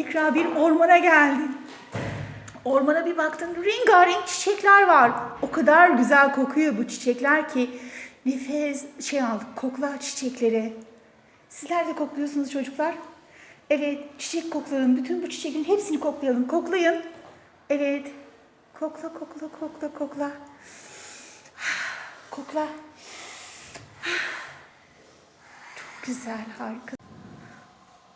İkra bir ormana geldin. Ormana bir baktın rengarenk çiçekler var. O kadar güzel kokuyor bu çiçekler ki nefes şey al kokla çiçekleri. Sizler de kokluyorsunuz çocuklar. Evet çiçek koklayalım. Bütün bu çiçeklerin hepsini koklayalım. Koklayın. Evet. Kokla kokla kokla kokla. Kokla. Çok güzel harika.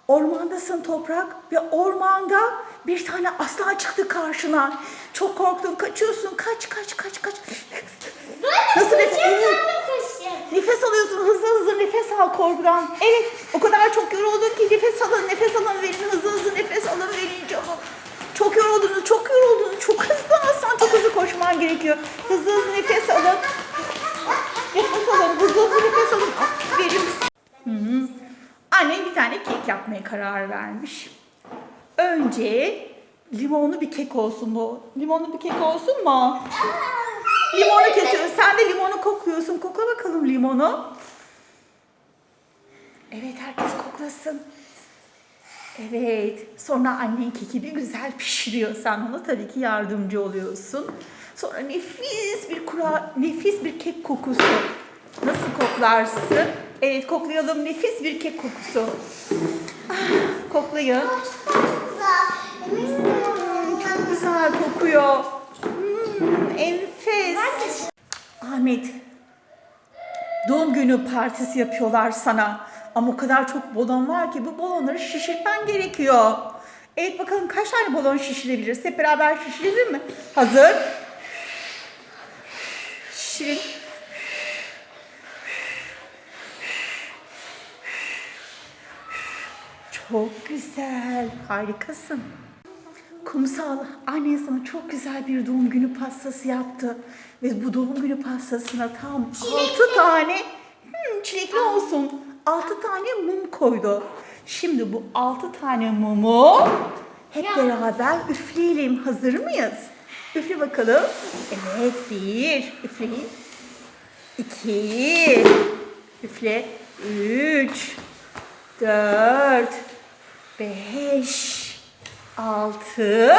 Ormandasın toprak ve ormanda bir tane aslan çıktı karşına. Çok korktun, kaçıyorsun. Kaç, kaç, kaç, kaç. Nasıl nefes? Evet. Nefes alıyorsun hızlı hızlı nefes al korkudan. Evet o kadar çok yoruldun ki nefes alın nefes alın verin hızlı hızlı nefes alın verin canım. Çok yoruldunuz çok yoruldunuz çok hızlı aslan çok hızlı koşman gerekiyor. Hızlı hızlı nefes alın. Nefes alın hızlı hızlı nefes alın. Aferin. Bir tane kek yapmaya karar vermiş. Önce limonlu bir kek olsun bu. Limonlu bir kek olsun mu? Limonu kesiyoruz. Sen de limonu kokluyorsun. Kokla bakalım limonu. Evet herkes koklasın. Evet. Sonra annen keki bir güzel pişiriyor. Sen ona tabii ki yardımcı oluyorsun. Sonra nefis bir kura, nefis bir kek kokusu. Nasıl koklarsın? Evet koklayalım. Nefis bir kek kokusu. Ah, koklayın. Çok güzel kokuyor. Hmm, enfes. Ahmet, doğum günü partisi yapıyorlar sana. Ama o kadar çok balon var ki bu balonları şişirtmen gerekiyor. Evet bakalım kaç tane balon şişirebiliriz? Hep beraber şişirelim mi? Hazır. Şişirin. Çok güzel. Harikasın. Kumsal, annen sana çok güzel bir doğum günü pastası yaptı. Ve bu doğum günü pastasına tam altı tane, hmm, çilekli olsun, altı tane mum koydu. Şimdi bu altı tane mumu hep beraber üfleyelim. Hazır mıyız? Üfle bakalım. Evet, bir. Üfleyin. İki. Üfle. Üç. Dört. Beş. Altı.